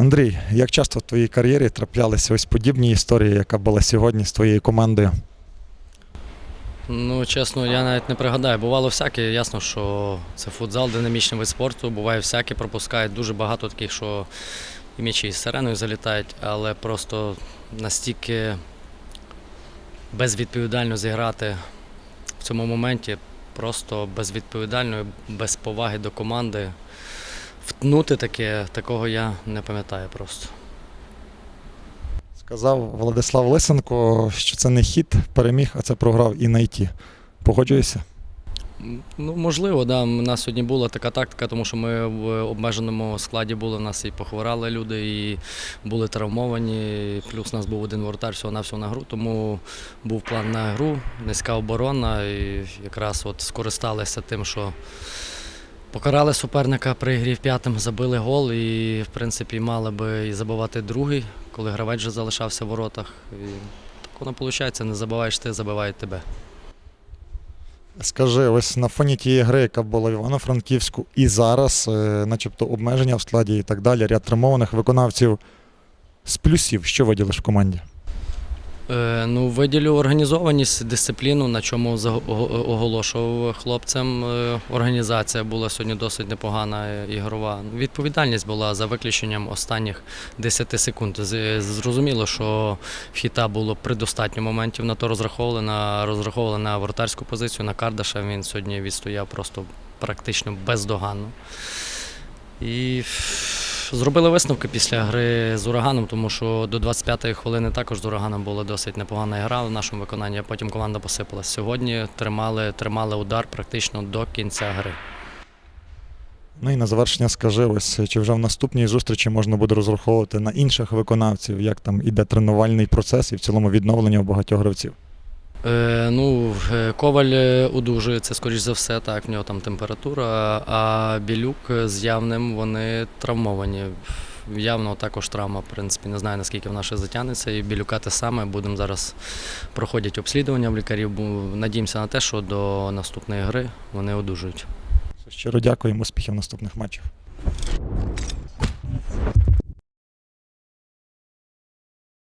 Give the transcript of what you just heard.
Андрій, як часто в твоїй кар'єрі траплялися ось подібні історії, яка була сьогодні з твоєю командою? Ну, чесно, я навіть не пригадаю. Бувало всяке. Ясно, що це футзал, динамічний вид спорту. Буває всяке, пропускають дуже багато таких, що і м'ячі із сиреною залітають, але просто настільки безвідповідально зіграти в цьому моменті, просто безвідповідально, без поваги до команди. Втнути таке, такого я не пам'ятаю просто. Сказав Владислав Лисенко, що це не хід переміг, а це програв і найти. Погоджуєшся? Ну, можливо, да. У нас сьогодні була така тактика, тому що ми в обмеженому складі були. У нас і похворали люди, і були травмовані. Плюс у нас був один воротар всього на всього на гру. Тому був план на гру, низька оборона. І якраз от скористалися тим, що покарали суперника при грі в п'ятим, забили гол. І, в принципі, мали би і забивати другий, коли гравець вже залишався в воротах. І так воно виходить, не забиваєш ти, забивають тебе. Скажи, ось на фоні тієї гри, яка була в Івано-Франківську, і зараз, е, начебто, обмеження в складі і так далі, ряд травмованих виконавців. З плюсів, що виділиш в команді? Е, Ну, виділю організованість, дисципліну, на чому оголошував хлопцям. Е, Організація була сьогодні досить непогана е, ігрова. Відповідальність була за виключенням останніх 10 секунд. Зрозуміло, що хіта було предостатньо моментів на то розраховували, на, розраховували на вратарську позицію, на Кардаша. Він сьогодні відстояв просто практично бездоганно. І зробили висновки після гри з ураганом, тому що до 25-ї хвилини також з ураганом була досить непогана гра в нашому виконанні, а потім команда посипалась. Сьогодні тримали, тримали удар практично до кінця гри. Ну і на завершення скажи, ось чи вже в наступній зустрічі можна буде розраховувати на інших виконавців, як там іде тренувальний процес і в цілому відновлення у багатьох гравців. Е, ну, е, Коваль е, одужує, скоріш за все, так, в нього там температура, а Білюк е, з явним вони травмовані. Явно також травма, в принципі, не знаю наскільки вона ще затягнеться. І Білюка те саме. Будемо зараз проходять обслідування в лікарів. Надіємося на те, що до наступної гри вони одужують. Щиро дякуємо, успіхів наступних матчах.